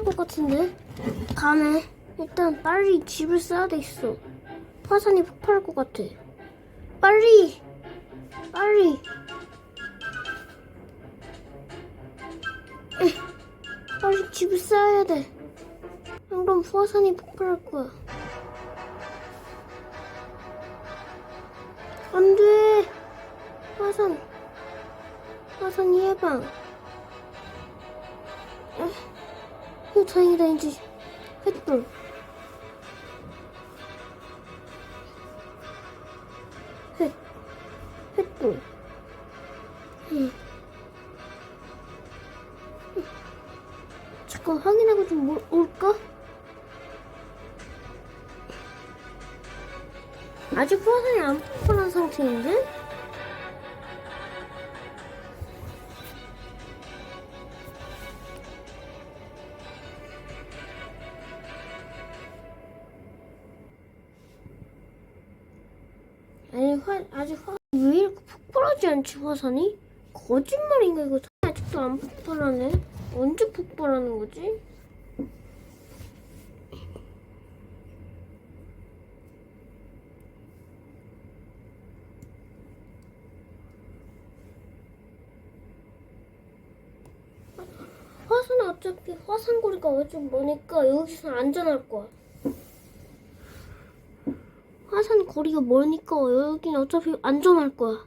폭발할 것 같은데? 가네. 일단 빨리 집을 써야 되겠어. 화산이 폭발할 것 같아. 빨리! 빨리! 에, 빨리 집을 써야 돼. 안 그럼 화산이 폭발할 거야. 안 돼! 화산. 화산 예방. 에, 어, 다행이다, 이제. 횃불. 횃, 횃불. 응. 확인하고 좀 올- 올까? 아직 화산이 안 폭발한 상태인데? 아니 화 아직 화왜 이렇게 폭발하지 않지 화산이? 거짓말인가 이거 아직도 안 폭발하네. 언제 폭발하는 거지? 화산은 어차피 화산고리가 어차피 머니까 여기서 안전할 거야. 화산 거리가 멀으니까 여긴 어차피 안전할 거야.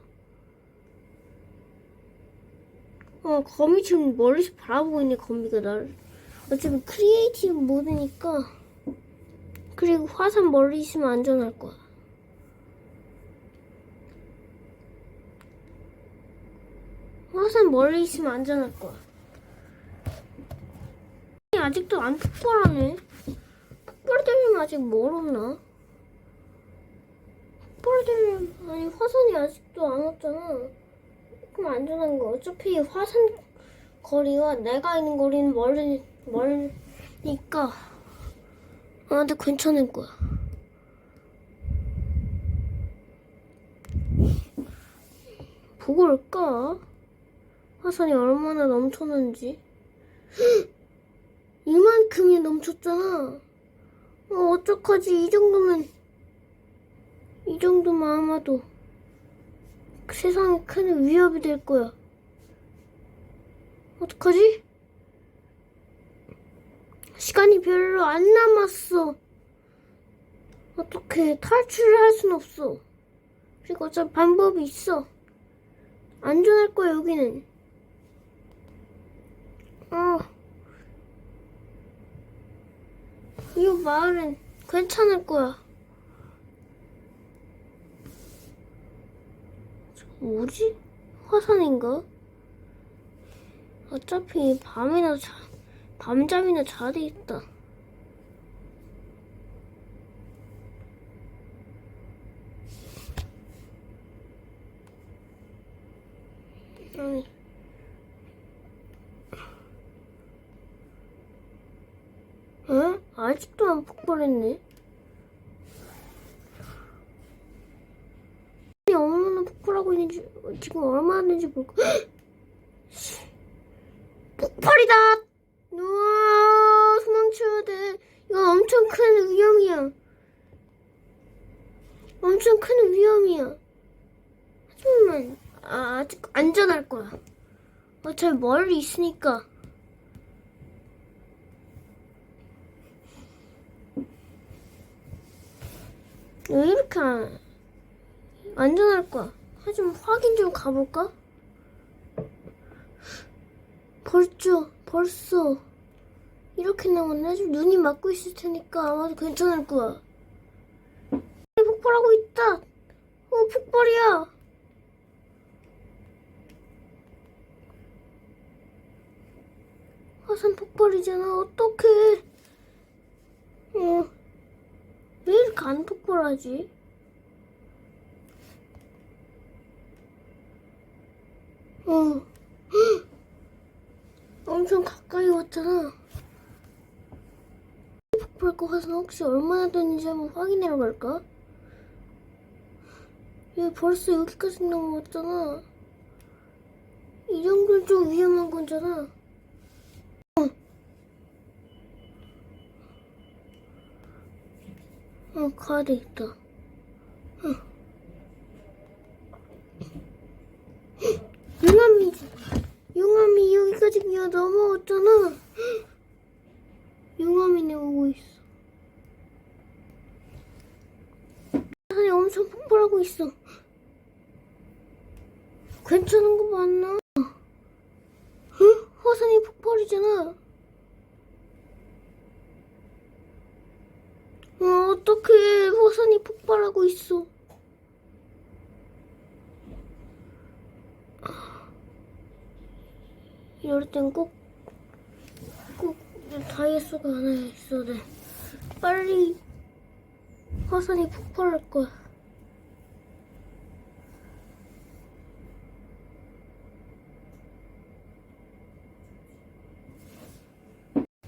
어, 거미 지금 멀리서 바라보고 있네, 거미가 나를. 어차피 크리에이티브 모드니까. 그리고 화산 멀리 있으면 안전할 거야. 화산 멀리 있으면 안전할 거야. 아직도 안 폭발하네. 폭발 되면 아직 멀었나? 폭발되면 아니 화산이 아직도 안 왔잖아. 그럼 안전한 거. 어차피 화산 거리가 내가 있는 거리는 멀리 멀니까. 아 근데 괜찮을 거야. 보고 올까? 화산이 얼마나 넘쳤는지. 이만큼이 넘쳤잖아. 어, 어떡하지? 이 정도면, 이 정도면 아마도 세상에 큰 위협이 될 거야. 어떡하지? 시간이 별로 안 남았어. 어떻게 탈출을 할 순 없어. 그리고 어차피 방법이 있어. 안전할 거야, 여기는. 어. 이 마을은 괜찮을 거야. 뭐지? 화산인가? 어차피 밤이나 자, 밤잠이나 자야 되겠다. 아니. 에? 아직도 안 폭발했네. 아니, 얼마나 폭발 하고 있는지, 지금 얼마나 되는지 볼까? 폭발이다! 우와, 도망쳐야 돼. 이거 엄청 큰 위험이야. 엄청 큰 위험이야. 하지만, 아, 아직 안전할 거야. 어차피 멀리 있으니까. 왜 이렇게 안, 안전할 거야? 하지만 확인 좀 가볼까? 벌써, 벌써. 이렇게 남았네. 좀 눈이 맞고 있을 테니까 아마도 괜찮을 거야. 폭발하고 있다. 어, 폭발이야. 화산 폭발이잖아. 어떡해. 어. 왜 이렇게 안 폭발하지? 어. 엄청 가까이 왔잖아. 폭발고 가서 혹시 얼마나 됐는지 한번 확인해 볼까? 얘 벌써 여기까지 넘어왔잖아. 이 정도는 좀 위험한 건잖아. 어, 어. 가야 되겠다. 어. 오고 있어. 산이 엄청 폭발하고 있어. 괜찮은 거 맞나? 응? 화산이 폭발이잖아. 어, 어떡해. 화산이 폭발하고 있어. 이럴 땐 꼭, 꼭 다이소가 하나 있어야 돼. 빨리 화산이 폭발할 거야.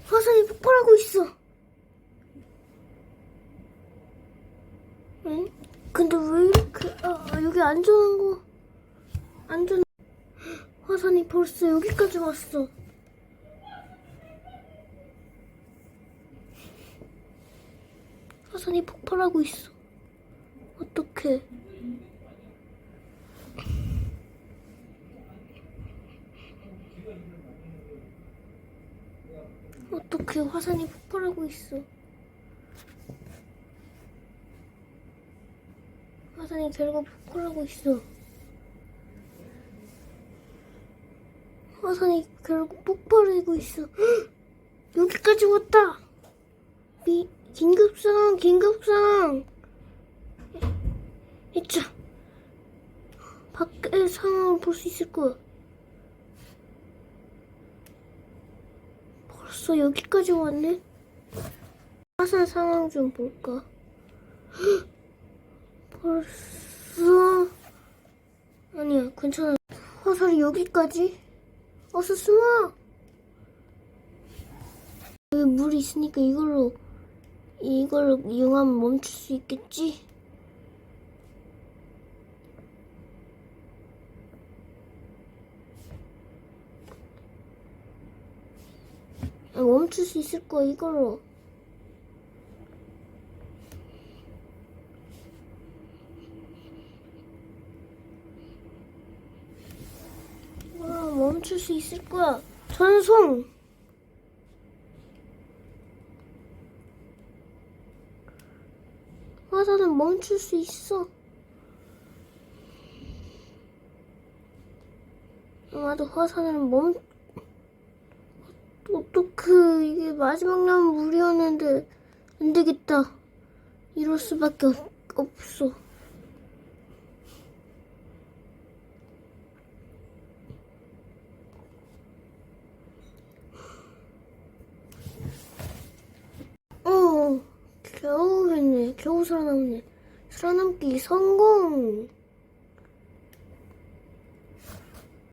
화산이 폭발하고 있어. 응? 근데 왜 이렇게 아, 아, 여기 안전한 거 안전 화산이 벌써 여기까지 왔어. 화산이 폭발하고 있어. 어떡해. 어떡해. 화산이 폭발하고 있어. 화산이 결국 폭발하고 있어. 화산이 결국 폭발하고 있어. 헉! 여기까지 왔다. 미, 긴급 상황, 긴급 상황. 이자 밖의 상황을 볼 수 있을 거야. 벌써 여기까지 왔네. 화산 상황 좀 볼까? 헉! 벌써 아니야 괜찮아. 화살이 여기까지? 어서 숨어. 여기 물이 있으니까 이걸로 이걸로 이용하면 멈출 수 있겠지? 아, 멈출 수 있을 거야 이걸로. 아, 멈출 수 있을 거야. 전송. 화산은 멈출 수 있어. 아마도 화산은 멈. 어떡해. 이게 마지막 남은 물이었는데. 안 되겠다. 이럴 수밖에 없, 없어. 어, 겨우 했네. 겨우 살아남네. 살아남기 성공.